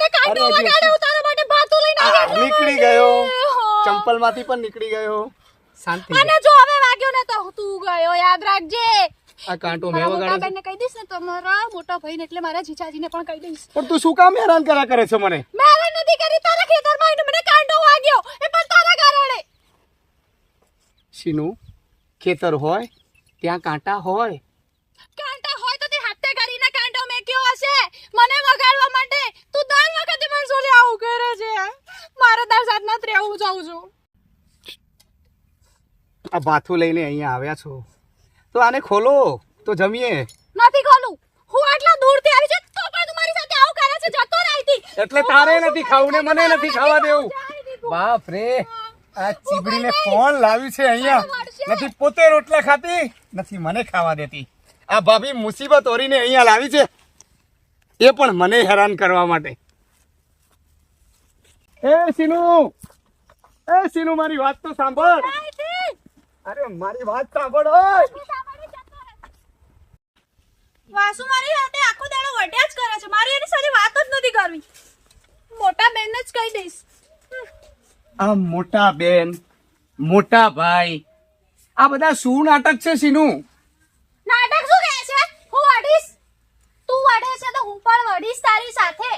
બેને કાંટો અરે, વગાડ્યો તારા માટે ભાતો લઈને નીકળી ગયો. હા. ચંપલમાંથી પણ નીકળી ગયો. શાંતિ. અને જો હવે વાગ્યો ને તો તું ગયો યાદ રાખજે. આ કાંટો મેં વગાડ્યો છે. બેનને કહી દઈશ ને તમારા મારા મોટા ભાઈને એટલે મારા જીજાજીને પણ કહી દઈશ. પણ તું શું કામ હેરાન કરા કરે છે મને? મારે નથી કરી તારા ખેતરમાં આવીને મને કાંટો વાગ્યો એ પણ તારા કારણે. શીનું ખેતર હોય ત્યાં કાંટા હોય કાંટા હોય તો તે હાથે કરીને કાંટો મેક્યો હશે મને વગાડવા માટે તું દર વખતે મને જોડે આવું કરે છે મારે તાર સાથ જાઉં છું. આ ભાથું લઈને અહીંયા આવ્યા છો. તો આને ખોલો તો જમીએ. નથી ખોલું. હું આટલા દૂરથી આવી છે તો પણ તું મારી સાથે આવું કરે છે જતો રહી એટલે તારે નથી ખાવું ને મને નથી ખાવા દેવું. બાપ રે આ ચીબડીને કોણ લાવ્યું છે અહીંયા? નથી પોતે રોટલા ખાતી? નથી મને ખાવા દેતી. આ ભાભી મુસીબત ઓરીને અહીંયા લાવી છે. એ પણ મને હેરાન કરવા માટે. એ સીનુ! એ સીનુ મારી વાત તો સાંભળ. અરે મારી વાત સાંભળ ઓય. વાસુ મારી સાથે આખો દાડો વઢ્યા જ કરે છે. મારી એની સાથે વાત જ નથી કરવી. મોટા બેનને જ કહી દઈશ. આ મોટા બેન મોટા ભાઈ આ બધા શું નાટક છે સીનુ? નાટક શું કહે છે? હું વડીશ તું વડે છે તો હું પણ વડીશ તારી સાથે.